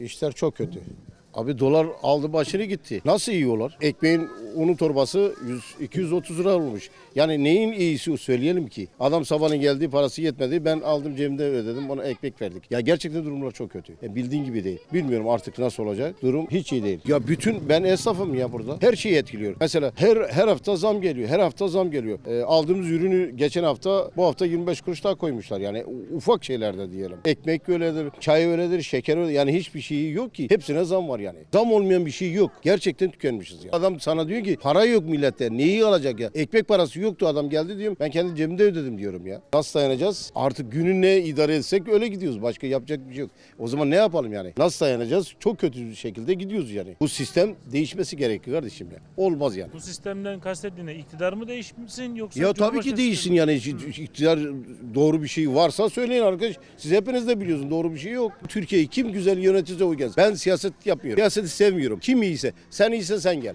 İşler çok kötü. Abi dolar aldı başını gitti. Nasıl yiyorlar? Ekmeğin unun torbası 100, 230 lira olmuş. Yani neyin iyisi söyleyelim ki? Adam sabahın geldiği parası yetmedi. Ben aldım cebimde ödedim. Ona ekmek verdik. Ya gerçekten durumlar çok kötü. Ya bildiğin gibi değil. Bilmiyorum artık nasıl olacak. Durum hiç iyi değil. Ya bütün ben esnafım ya burada. Her şeyi etkiliyor. Mesela her her hafta zam geliyor. Her hafta zam geliyor. Ee, aldığımız ürünü geçen hafta bu hafta 25 kuruş daha koymuşlar. Yani ufak şeylerde diyelim. Ekmek öyledir, çay öyledir, şeker öyledir. Yani hiçbir şeyi yok ki. Hepsine zam var yani. Zam olmayan bir şey yok. Gerçekten tükenmişiz ya. Adam sana diyor ki para yok millette. Neyi alacak ya? Ekmek parası yoktu adam geldi diyorum. Ben kendi cebimde ödedim diyorum ya. Nasıl dayanacağız? Artık günü ne idare etsek öyle gidiyoruz. Başka yapacak bir şey yok. O zaman ne yapalım yani? Nasıl dayanacağız? Çok kötü bir şekilde gidiyoruz yani. Bu sistem değişmesi gerekiyor kardeşim ya. Olmaz yani. Bu sistemden kastettiğine iktidar mı değişsin yoksa Ya tabii ki değilsin yani iktidar doğru bir şey varsa söyleyin arkadaş. Siz hepiniz de biliyorsunuz doğru bir şey yok. Türkiye'yi kim güzel yönetirse o gelsin. Ben siyaset yapmıyorum. Siyaseti sevmiyorum. Kim iyiyse sen iyisen sen gel.